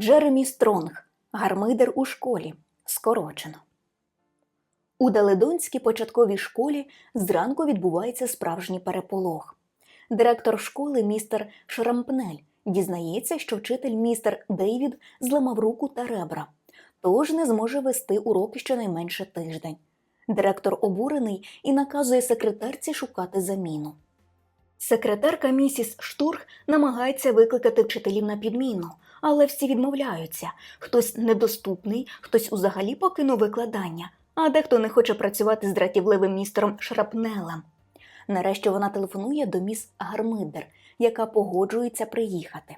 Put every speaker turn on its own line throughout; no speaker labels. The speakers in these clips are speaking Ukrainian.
Джеремі Стронг, гармидер у школі. Скорочено. У Даледонській початковій школі зранку відбувається справжній переполох. Директор школи містер Шрампнель дізнається, що вчитель містер Дейвід зламав руку та ребра, тож не зможе вести уроки щонайменше тиждень. Директор обурений і наказує секретарці шукати заміну. Секретарка місіс Штурх намагається викликати вчителів на підміну, але всі відмовляються. Хтось недоступний, хтось узагалі покинув викладання, а дехто не хоче працювати з дратівливим містером Шрапнелем. Нарешті вона телефонує до міс Гармидер, яка погоджується приїхати.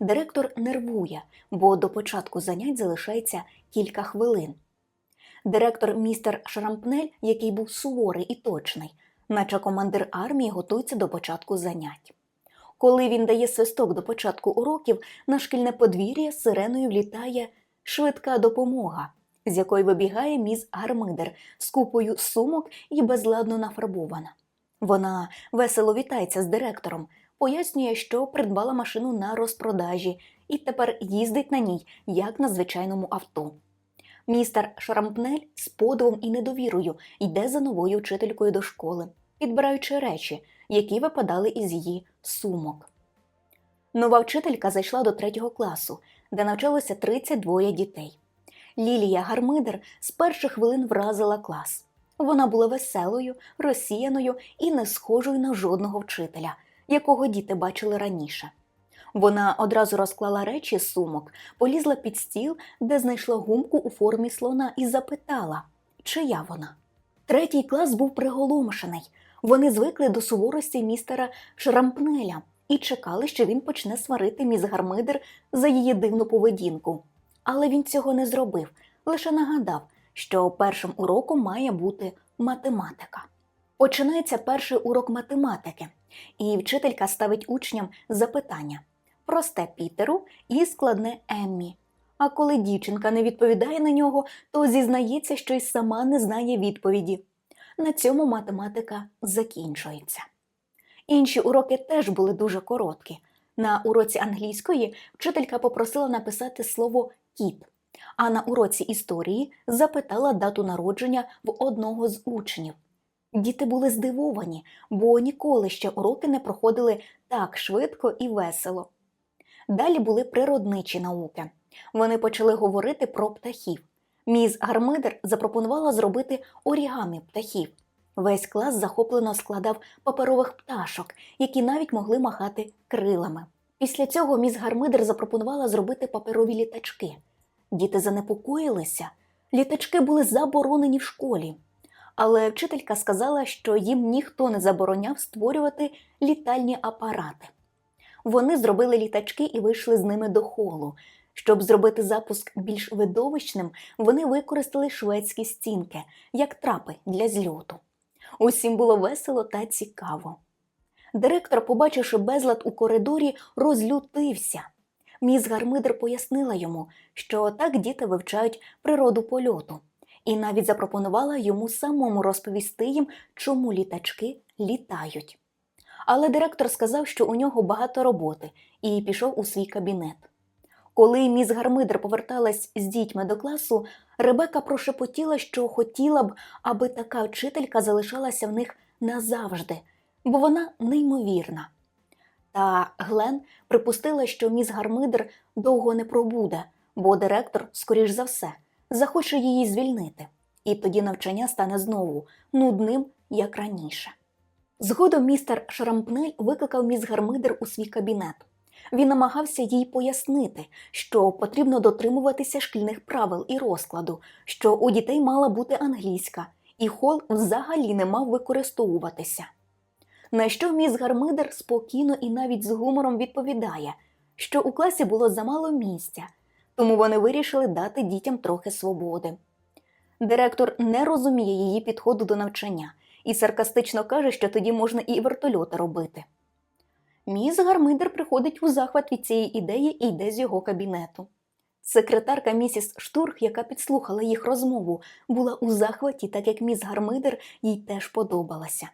Директор нервує, бо до початку занять залишається кілька хвилин. Директор містер Шрампнель, який був суворий і точний, наче командир армії готується до початку занять. Коли він дає свисток до початку уроків, на шкільне подвір'я сиреною влітає швидка допомога, з якої вибігає міс Гармидер з купою сумок і безладно нафарбована. Вона весело вітається з директором, пояснює, що придбала машину на розпродажі і тепер їздить на ній, як на звичайному авто. Містер Шрампнель з подивом і недовірою йде за новою вчителькою до школи, підбираючи речі, які випадали із її сумок. Нова вчителька зайшла до третього класу, де навчалося 32 дітей. Лілія Гармидер з перших хвилин вразила клас. Вона була веселою, розсіяною і не схожою на жодного вчителя, якого діти бачили раніше. Вона одразу розклала речі з сумок, полізла під стіл, де знайшла гумку у формі слона, і запитала, чия вона. Третій клас був приголомшений. Вони звикли до суворості містера Шрампнеля і чекали, що він почне сварити міс Гармидер за її дивну поведінку. Але він цього не зробив, лише нагадав, що першим уроком має бути математика. Починається перший урок математики, і вчителька ставить учням запитання просте Пітеру і складне Еммі. А коли дівчинка не відповідає на нього, то зізнається, що й сама не знає відповіді. На цьому математика закінчується. Інші уроки теж були дуже короткі. На уроці англійської вчителька попросила написати слово кіт, а на уроці історії запитала дату народження в одного з учнів. Діти були здивовані, бо ніколи ще уроки не проходили так швидко і весело. Далі були природничі науки. Вони почали говорити про птахів. Міс Гармидер запропонувала зробити орігамі птахів. Весь клас захоплено складав паперових пташок, які навіть могли махати крилами. Після цього міс Гармидер запропонувала зробити паперові літачки. Діти занепокоїлися. Літачки були заборонені в школі. Але вчителька сказала, що їм ніхто не забороняв створювати літальні апарати. Вони зробили літачки і вийшли з ними до холу. Щоб зробити запуск більш видовищним, вони використали шведські стінки, як трапи для зльоту. Усім було весело та цікаво. Директор, побачивши безлад у коридорі, розлютився. Міс Гармидер пояснила йому, що так діти вивчають природу польоту, і навіть запропонувала йому самому розповісти їм, чому літачки літають. Але директор сказав, що у нього багато роботи, і пішов у свій кабінет. Коли міс Гармидер поверталась з дітьми до класу, Ребека прошепотіла, що хотіла б, аби така вчителька залишалася в них назавжди, бо вона неймовірна. Та Глен припустила, що міс Гармидер довго не пробуде, бо директор, скоріш за все, захоче її звільнити, і тоді навчання стане знову нудним, як раніше. Згодом містер Шрампнель викликав міс Гармидер у свій кабінет. Він намагався їй пояснити, що потрібно дотримуватися шкільних правил і розкладу, що у дітей мала бути англійська, і хол взагалі не мав використовуватися. На що міс Гармидер спокійно і навіть з гумором відповідає, що у класі було замало місця, тому вони вирішили дати дітям трохи свободи. Директор не розуміє її підходу до навчання і саркастично каже, що тоді можна і вертольоти робити. Міс Гармидер приходить у захват від цієї ідеї і йде з його кабінету. Секретарка місіс Штурх, яка підслухала їх розмову, була у захваті, так як міс Гармидер їй теж подобалася.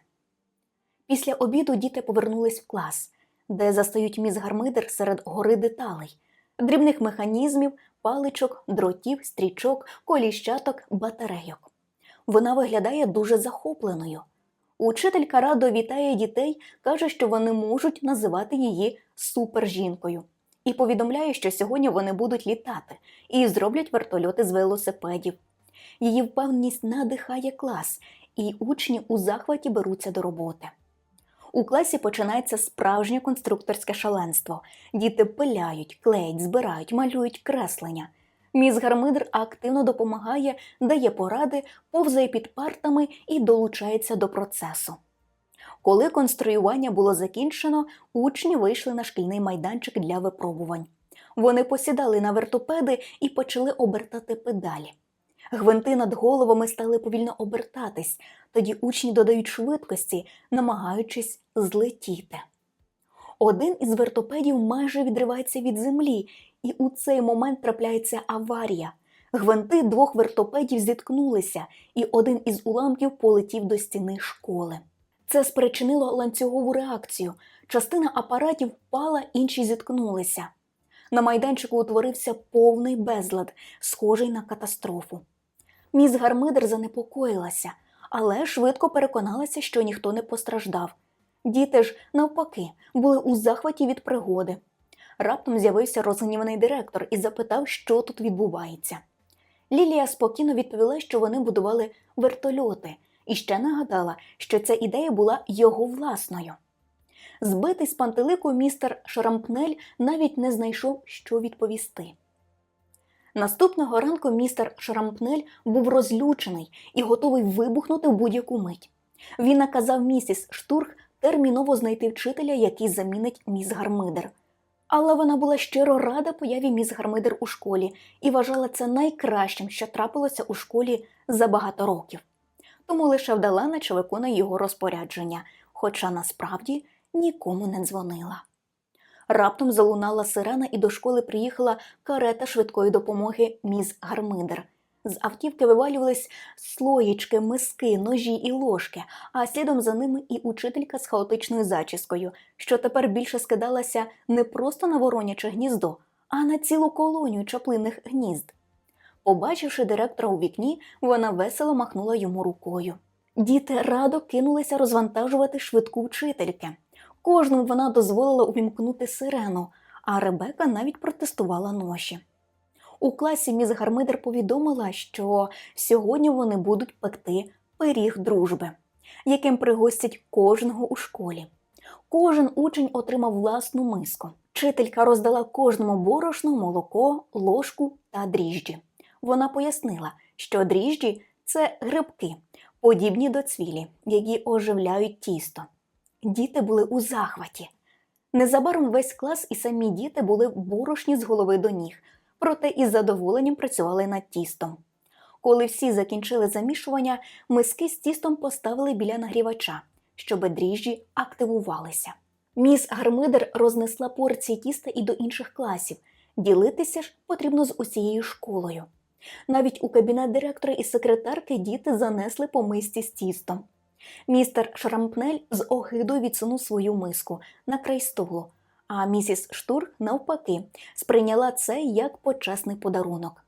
Після обіду діти повернулись в клас, де застають міс Гармидер серед гори деталей. дрібних механізмів, паличок, дротів, стрічок, коліщаток, батарейок. Вона виглядає дуже захопленою. Учителька радо вітає дітей, каже, що вони можуть називати її супержінкою, і повідомляє, що сьогодні вони будуть літати і зроблять вертольоти з велосипедів. Її впевненість надихає клас, і учні у захваті беруться до роботи. У класі починається справжнє конструкторське шаленство. Діти пиляють, клеять, збирають, малюють креслення. Міс Гармидр активно допомагає, дає поради, повзає під партами і долучається до процесу. Коли конструювання було закінчено, учні вийшли на шкільний майданчик для випробувань. Вони посідали на вертопеди і почали обертати педалі. Гвинти над головами стали повільно обертатись, тоді учні додають швидкості, намагаючись злетіти. Один із вертопедів майже відривається від землі, і у цей момент трапляється аварія. Гвинти двох вертопедів зіткнулися, і один із уламків полетів до стіни школи. Це спричинило ланцюгову реакцію. Частина апаратів впала, інші зіткнулися. На майданчику утворився повний безлад, схожий на катастрофу. Міс Гармидер занепокоїлася, але швидко переконалася, що ніхто не постраждав. Діти ж, навпаки, були у захваті від пригоди. Раптом з'явився розгніваний директор і запитав, що тут відбувається. Лілія спокійно відповіла, що вони будували вертольоти, і ще нагадала, що ця ідея була його власною. Збитий з пантелику містер Шарампнель навіть не знайшов, що відповісти. Наступного ранку містер Шарампнель був розлючений і готовий вибухнути в будь-яку мить. Він наказав місіс Штурх терміново знайти вчителя, який замінить міс Гармидер. Але вона була щиро рада появі міс Гармидер у школі і вважала це найкращим, що трапилося у школі за багато років. Тому лише вдала, наче виконує його розпорядження, хоча насправді нікому не дзвонила. Раптом залунала сирена, і до школи приїхала карета швидкої допомоги міс Гармидер. З автівки вивалювались слоїчки, миски, ножі і ложки, а слідом за ними і учителька з хаотичною зачіскою, що тепер більше скидалася не просто на вороняче гніздо, а на цілу колонію чаплинних гнізд. Побачивши директора у вікні, вона весело махнула йому рукою. Діти радо кинулися розвантажувати швидку вчительки. Кожному вона дозволила увімкнути сирену, а Ребека навіть протестувала ноші. У класі міс Гармидер повідомила, що сьогодні вони будуть пекти пиріг дружби, яким пригостять кожного у школі. Кожен учень отримав власну миску. Вчителька роздала кожному борошно, молоко, ложку та дріжджі. Вона пояснила, що дріжджі це грибки, подібні до цвілі, які оживляють тісто. Діти були у захваті. Незабаром весь клас і самі діти були борошні з голови до ніг, проте із задоволенням працювали над тістом. Коли всі закінчили замішування, миски з тістом поставили біля нагрівача, щоб дріжджі активувалися. Міс Гармидер рознесла порції тіста і до інших класів. Ділитися ж потрібно з усією школою. Навіть у кабінет директора і секретарки діти занесли по мисці з тістом. Містер Шрампнель з огидою відсунув свою миску на край столу, а місіс Штурх, навпаки, сприйняла це як почесний подарунок.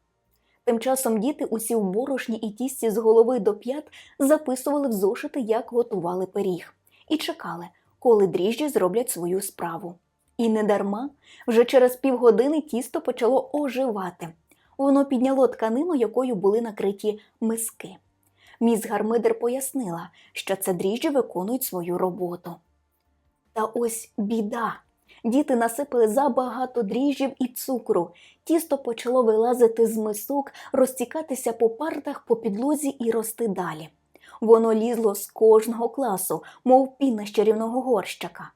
Тим часом діти усі в борошні і тісті з голови до п'ят записували в зошити, як готували пиріг, і чекали, коли дріжджі зроблять свою справу. І недарма вже через півгодини тісто почало оживати. Воно підняло тканину, якою були накриті миски. Міс Гармидер пояснила, що це дріжджі виконують свою роботу. Та ось біда. Діти насипали забагато дріжджів і цукру. Тісто почало вилазити з мисок, розтікатися по партах, по підлозі і рости далі. Воно лізло з кожного класу, мов піна з чарівного горщика.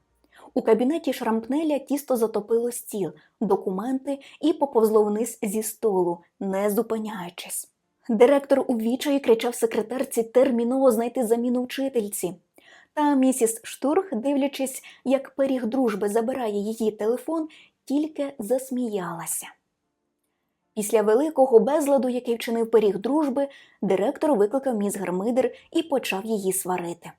У кабінеті шрампнеля тісто затопило стіл, документи і поповзло вниз зі столу, не зупиняючись. Директор у відчаї кричав секретарці терміново знайти заміну вчительці. Та місіс Штурх, дивлячись, як пиріг дружби забирає її телефон, тільки засміялася. Після великого безладу, який вчинив пиріг дружби, директор викликав міс Гармидер і почав її сварити.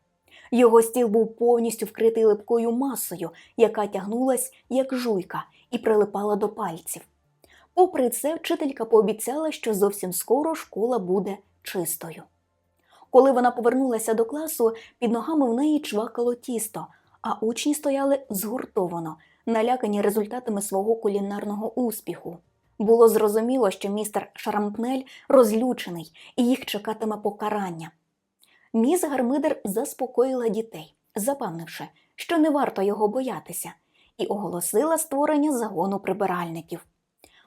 Його стіл був повністю вкритий липкою масою, яка тягнулась, як жуйка, і прилипала до пальців. Попри це, вчителька пообіцяла, що зовсім скоро школа буде чистою. Коли вона повернулася до класу, під ногами в неї чвакало тісто, а учні стояли згуртовано, налякані результатами свого кулінарного успіху. Було зрозуміло, що містер Шарампнель розлючений і їх чекатиме покарання. Міс Гармидер заспокоїла дітей, запевнивши, що не варто його боятися, і оголосила створення загону прибиральників.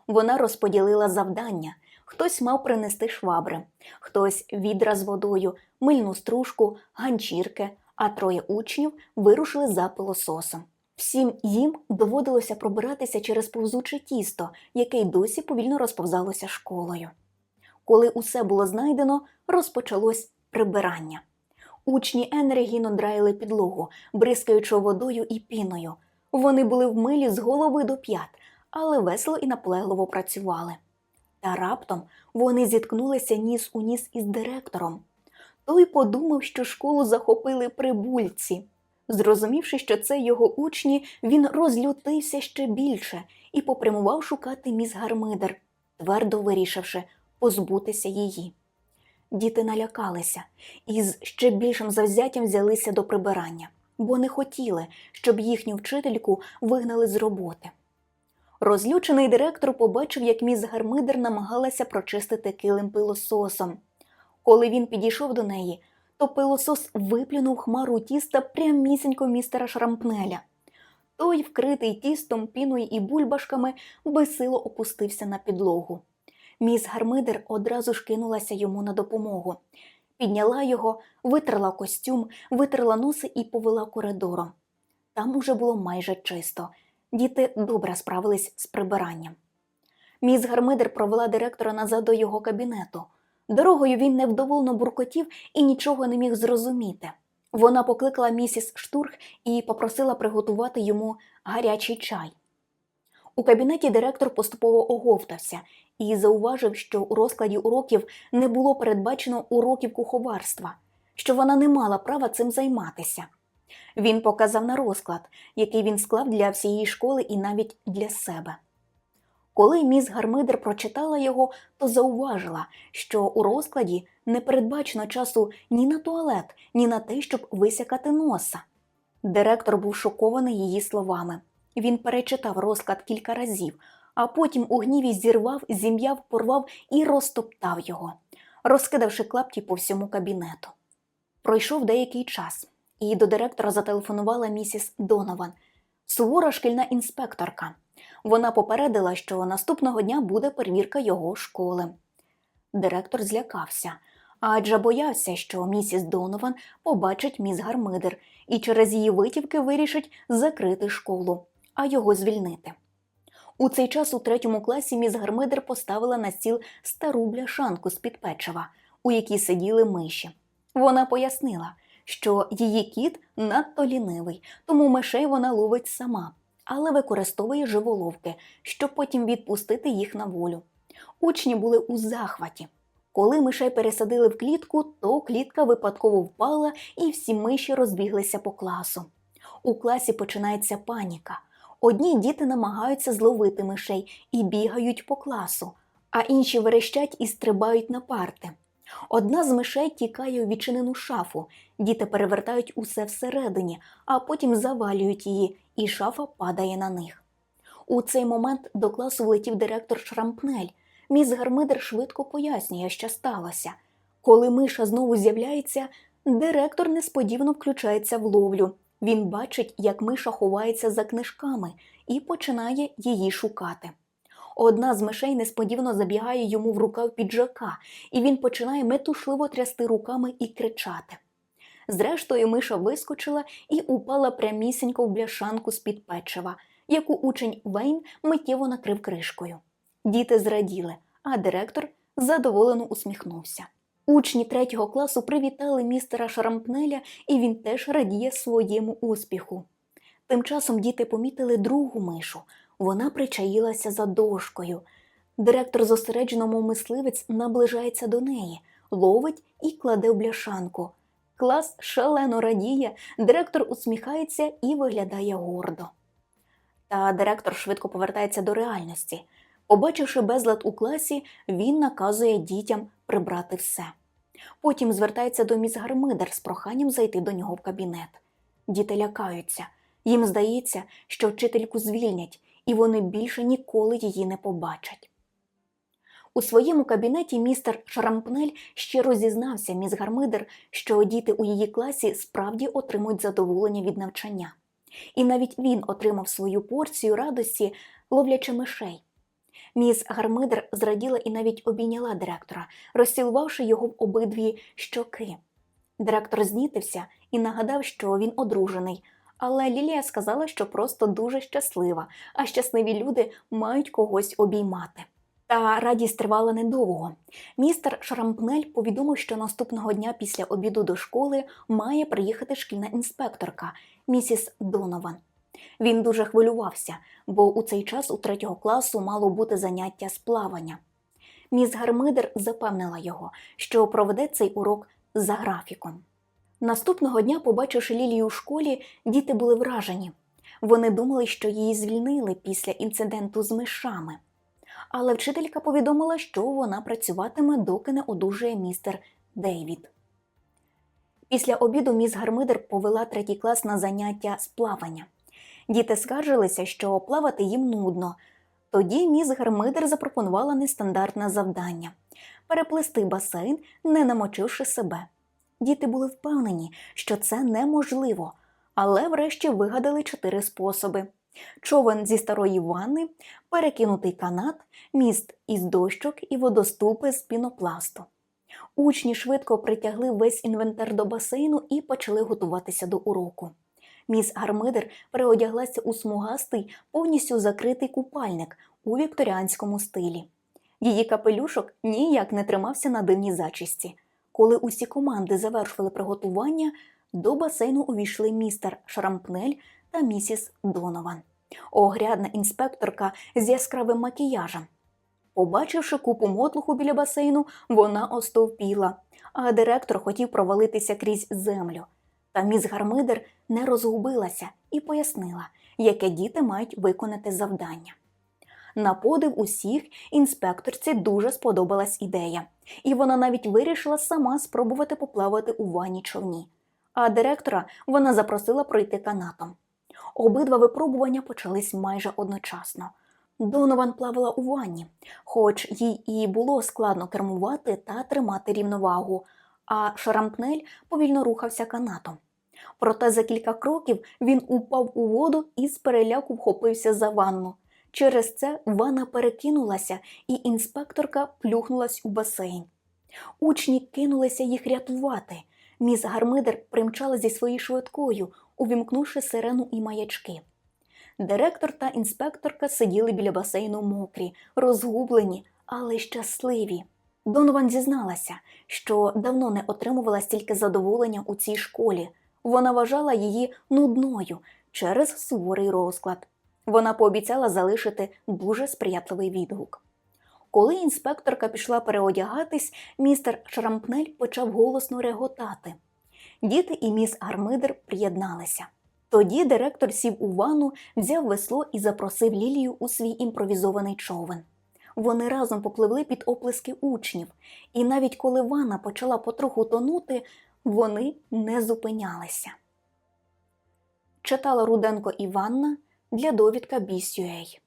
Вона розподілила завдання. Хтось мав принести швабри, хтось відра з водою, мильну стружку, ганчірки, а троє учнів вирушили за пилососом. Всім їм доводилося пробиратися через повзуче тісто, яке й досі повільно розповзалося школою. Коли усе було знайдено, розпочалось прибирання. Учні енергійно драїли підлогу, бризкаючи водою і піною. Вони були в милі з голови до п'ят, але весело і наполегливо працювали. Та раптом вони зіткнулися ніс у ніс із директором. Той подумав, що школу захопили прибульці. Зрозумівши, що це його учні, він розлютився ще більше і попрямував шукати міс Гармидер, твердо вирішивши позбутися її. Діти налякалися і з ще більшим завзяттям взялися до прибирання, бо не хотіли, щоб їхню вчительку вигнали з роботи. Розлючений директор побачив, як міс Гармидер намагалася прочистити килим пилососом. Коли він підійшов до неї, то пилосос виплюнув хмару тіста прямісінько містера Шрампнеля. Той, вкритий тістом, піною і бульбашками, безсило опустився на підлогу. Міс Гармидер одразу ж кинулася йому на допомогу. Підняла його, витерла костюм, витерла носи і повела коридором. Там уже було майже чисто. Діти добре справились з прибиранням. Міс Гармидер провела директора назад до його кабінету. Дорогою він невдоволено буркотів і нічого не міг зрозуміти. Вона покликала місіс Штурх і попросила приготувати йому гарячий чай. У кабінеті директор поступово оговтався і зауважив, що у розкладі уроків не було передбачено уроків куховарства, що вона не мала права цим займатися. Він показав на розклад, який він склав для всієї школи і навіть для себе. Коли міс Гармидер прочитала його, то зауважила, що у розкладі не передбачено часу ні на туалет, ні на те, щоб висякати носа. Директор був шокований її словами. Він перечитав розклад кілька разів, а потім у гніві зірвав, зім'яв, порвав і розтоптав його, розкидавши клапті по всьому кабінету. Пройшов деякий час, і до директора зателефонувала місіс Донован, сувора шкільна інспекторка. Вона попередила, що наступного дня буде перевірка його школи. Директор злякався, адже боявся, що місіс Донован побачить міс Гармидер і через її витівки вирішить закрити школу, а його звільнити. У цей час у третьому класі міс Гармидер поставила на стіл стару бляшанку з-під печива, у якій сиділи миші. Вона пояснила, що її кіт надто лінивий, тому мишей вона ловить сама, але використовує живоловки, щоб потім відпустити їх на волю. Учні були у захваті. Коли мишей пересадили в клітку, то клітка випадково впала і всі миші розбіглися по класу. У класі починається паніка. Одні діти намагаються зловити мишей і бігають по класу, а інші верещать і стрибають на парти. Одна з мишей тікає у відчинену шафу, діти перевертають усе всередині, а потім завалюють її, і шафа падає на них. У цей момент до класу влетів директор Шрампнель. Міс Гармидер швидко пояснює, що сталося. Коли миша знову з'являється, директор несподівано включається в ловлю. Він бачить, як миша ховається за книжками і починає її шукати. Одна з мишей несподівано забігає йому в рукав піджака, і він починає метушливо трясти руками і кричати. Зрештою, миша вискочила і упала прямісінько в бляшанку з-під печива, яку учень Вейн миттєво накрив кришкою. Діти зраділи, а директор задоволено усміхнувся. Учні третього класу привітали містера Шарампнеля, і він теж радіє своєму успіху. Тим часом діти помітили другу мишу. Вона причаїлася за дошкою. Директор зосереджено, мов мисливець, наближається до неї, ловить і кладе в бляшанку. Клас шалено радіє, директор усміхається і виглядає гордо. Та директор швидко повертається до реальності. Побачивши безлад у класі, він наказує дітям прибрати все. Потім звертається до міс Гармидер з проханням зайти до нього в кабінет. Діти лякаються. Їм здається, що вчительку звільнять, і вони більше ніколи її не побачать. У своєму кабінеті містер Шрампнель щиро зізнався міс Гармидер, що діти у її класі справді отримують задоволення від навчання. І навіть він отримав свою порцію радості, ловлячи мишей. Міс Гармидер зраділа і навіть обійняла директора, розцілувавши його в обидві щоки. Директор знітився і нагадав, що він одружений, але Лілія сказала, що просто дуже щаслива, а щасливі люди мають когось обіймати. Та радість тривала недовго. Містер Шрампнель повідомив, що наступного дня після обіду до школи має приїхати шкільна інспекторка, місіс Донован. Він дуже хвилювався, бо у цей час у третього класу мало бути заняття з плавання. Міс Гармидер запевнила його, що проведе цей урок за графіком. Наступного дня, побачивши Лілію у школі, діти були вражені. Вони думали, що її звільнили після інциденту з мишами. Але вчителька повідомила, що вона працюватиме, доки не одужує містер Дейвід. Після обіду міс Гармидер повела третій клас на заняття з плавання. Діти скаржилися, що плавати їм нудно. Тоді міс Гармидер запропонувала нестандартне завдання переплисти басейн, не намочивши себе. Діти були впевнені, що це неможливо, але врешті вигадали чотири способи: човен зі старої ванни, перекинутий канат, міст із дощок і водоступи з пінопласту. Учні швидко притягли весь інвентар до басейну і почали готуватися до уроку. Міс Гармидер переодяглася у смугастий, повністю закритий купальник у вікторіанському стилі. Її капелюшок ніяк не тримався на дивній зачісті. Коли усі команди завершили приготування, до басейну увійшли містер Шрампнель та місіс Донован, огрядна інспекторка з яскравим макіяжем. Побачивши купу мотлуху біля басейну, вона остовпіла, а директор хотів провалитися крізь землю. Та міс Гармидер не розгубилася і пояснила, яке діти мають виконати завдання. На подив усіх інспекторці дуже сподобалась ідея, і вона навіть вирішила сама спробувати поплавати у ванні човні. А директора вона запросила пройти канатом. Обидва випробування почались майже одночасно. Донован плавала у ванні, хоч їй і було складно кермувати та тримати рівновагу, а Шарампнель повільно рухався канатом. Проте за кілька кроків він упав у воду і з переляку вхопився за ванну. Через це ванна перекинулася, і інспекторка плюхнулась у басейн. Учні кинулися їх рятувати. Міс Гармидер примчала зі своєю швидкою, увімкнувши сирену і маячки. Директор та інспекторка сиділи біля басейну мокрі, розгублені, але щасливі. Донован зізналася, що давно не отримувала стільки задоволення у цій школі. Вона вважала її нудною через суворий розклад. Вона пообіцяла залишити дуже сприятливий відгук. Коли інспекторка пішла переодягатись, містер Шрампнель почав голосно реготати. Діти і міс Гармидер приєдналися. Тоді директор сів у ванну, взяв весло і запросив Лілію у свій імпровізований човен. Вони разом попливли під оплески учнів, і навіть коли ванна почала потроху тонути, вони не зупинялися. Читала Руденко Іванна для довідка Біс.UA.